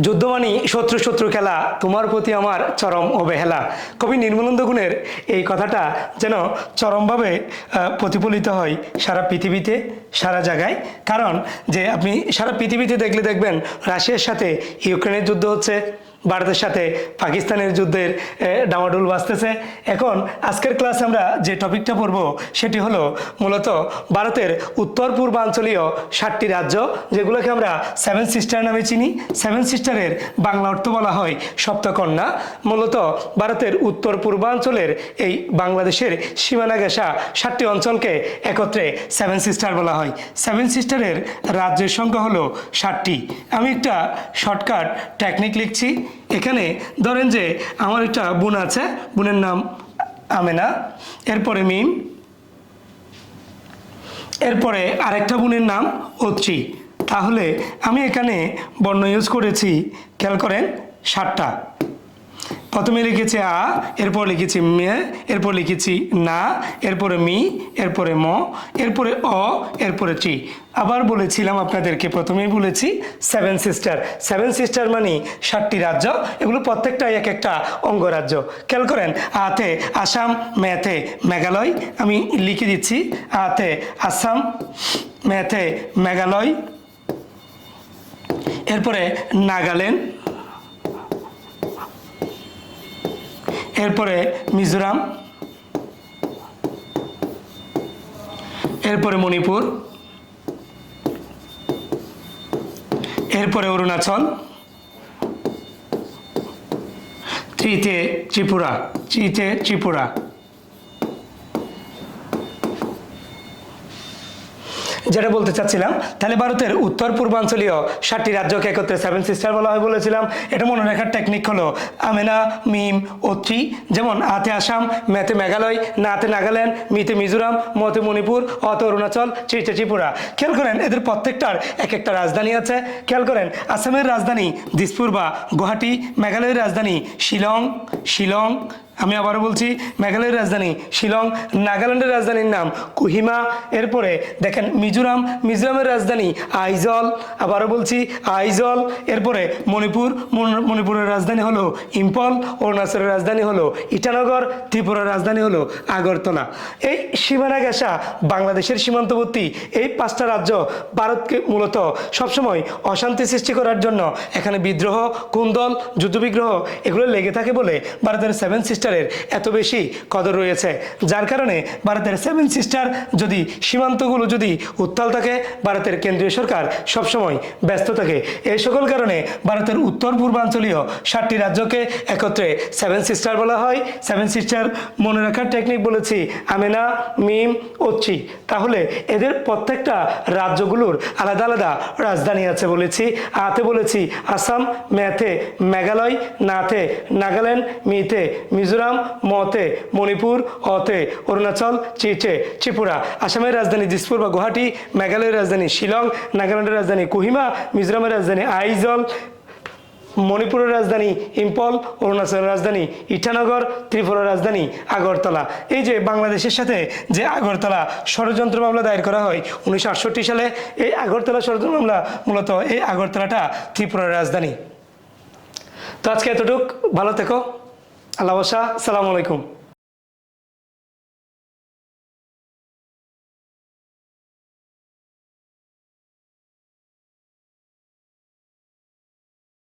যুদ্ধ মানি শত্রু শত্রু খেলা, তোমার প্রতি আমার চরম অবহেলা। কবি নির্মলন্দ গুণের এই কথাটা যেন চরমভাবে প্রতিফলিত হয় সারা পৃথিবীতে, সারা জায়গায়। কারণ যে আপনি সারা পৃথিবীতে দেখলে দেখবেন, রাশিয়ার সাথে ইউক্রেনের যুদ্ধ হচ্ছে ভারতের সাথে পাকিস্তানের যুদ্ধের ডামাডোল বাজতেছে। এখন আজকের ক্লাসে আমরা যে টপিকটা পড়ব, সেটি হলো মূলত ভারতের উত্তর পূর্বাঞ্চলীয় ষাটটি রাজ্য, যেগুলোকে আমরা সেভেন সিস্টার নামে চিনি। সেভেন সিস্টারের বাংলা অর্থ বলা হয় সপ্তকন্যা। মূলত ভারতের উত্তর পূর্বাঞ্চলের এই বাংলাদেশের সীমানা গেসা সাতটি অঞ্চলকে একত্রে সেভেন সিস্টার বলা হয়। সেভেন সিস্টারের রাজ্যের সংখ্যা হলো ষাটটি আমি একটা শর্টকাট টেকনিক লিখছি। এখানে ধরেন যে আমার একটা বোন আছে, বোনের নাম আমেনা, এরপরে মিম, এরপরে আরেকটা বোনের নাম অত্রি তাহলে আমি এখানে বর্ণ ইউজ করেছি, খেয়াল করেন ষাটটা প্রথমে লিখেছি আ, এরপর লিখেছি মে, এরপর লিখেছি না, এরপরে মি, এরপরে ম, এরপরে অ, এরপরে টি। আবার বলেছিলাম আপনাদেরকে, প্রথমেই বলেছি সেভেন সিস্টার সেভেন সিস্টার মানে সাতটি রাজ্য, এগুলো প্রত্যেকটাই এক একটা অঙ্গরাজ্য। খেয়াল করেন, আতে আসাম, মেতে মেঘালয়, আমি লিখে দিচ্ছি, আতে আসাম, মেতে মেঘালয়, এরপরে নাগাল্যান্ড এরপরে মিজোরাম এরপরে মণিপুর এরপরে অরুণাচল ত্রিতে ত্রিপুরা ত্রিতে ত্রিপুরা। যেটা বলতে চাচ্ছিলাম, তাহলে ভারতের উত্তর পূর্বাঞ্চলীয় ষাটটি রাজ্যকে একত্রে সেভেন সিস্টার বলা হয় বলেছিলাম। এটা মনে রাখার টেকনিক হলো আমেনা, মিম ও ত্রি যেমন আতে আসাম, মেতে মেঘালয়, নাতে নাগাল্যান্ড, মিতে মিজোরাম, মতে মণিপুর, অতে অরুণাচল চিতে ত্রিপুরা। খেয়াল করেন, এদের প্রত্যেকটার এক একটা রাজধানী আছে। খেয়াল করেন, আসামের রাজধানী দিসপুর বা গুয়াহাটি, মেঘালয়ের রাজধানী শিলং শিলং আমি আবারও বলছি, মেঘালয়ের রাজধানী শিলং, নাগাল্যান্ডের রাজধানীর নাম কুহিমা। এরপরে দেখেন মিজোরাম, মিজোরামের রাজধানী আইজল। আবারও বলছি, আইজল। এরপরে মণিপুর মণিপুরের রাজধানী হলো ইম্পল অরুণাচলের রাজধানী হলো ইটানগর, ত্রিপুরার রাজধানী হলো আগরতলা। এই সীমানা ঘেঁষা বাংলাদেশের সীমান্তবর্তী এই পাঁচটা রাজ্য ভারতকে মূলত সবসময় অশান্তি সৃষ্টি করার জন্য এখানে বিদ্রোহ, কুন্দল যুদ্ধবিগ্রহ এগুলো লেগে থাকে বলে ভারতের সেভেন সিস্টারের এত বেশি কদর রয়েছে। যার কারণে ভারতের সেভেন সিস্টার যদি সীমান্তগুলো যদি উত্তাল থাকে, ভারতের কেন্দ্রীয় সরকার সবসময় ব্যস্ত থাকে। এই সকল কারণে ভারতের উত্তর পূর্বাঞ্চলীয় ষাটটি রাজ্যকে একত্রে সেভেন সিস্টার বলা হয়। সেভেন সিস্টার মনে রাখার টেকনিক বলেছি আমেনা, মিম ওচ্ছি তাহলে এদের প্রত্যেকটা রাজ্যগুলোর আলাদা আলাদা রাজধানী আছে বলেছি। আতে বলেছি আসাম মেতে মেঘালয় নাথে নাগাল্যান্ড, মিতে মিজোরাম মতে, মণিপুর, অতে, অরুণাচল, চিচে, ত্রিপুরা, আসামের রাজধানী দিসপুর বা গুয়াহাটি, মেঘালয়ের রাজধানী শিলং, নাগাল্যান্ডের রাজধানী কোহিমা, মিজোরামের রাজধানী আইজল, মণিপুরের রাজধানী ইম্পল, অরুণাচলের রাজধানী ইটানগর, ত্রিপুরার রাজধানী আগরতলা। এই যে বাংলাদেশের সাথে যে আগরতলা ষড়যন্ত্র মামলা দায়ের করা হয়, উনিশশো আটষট্টি সালে এই আগরতলা ষড়যন্ত্র মামলা মূলত এই আগরতলাটা ত্রিপুরার রাজধানী। তো আজকে এতটুক, ভালো থেকো। আল্লাহ বাসা সালামু আলাইকুম।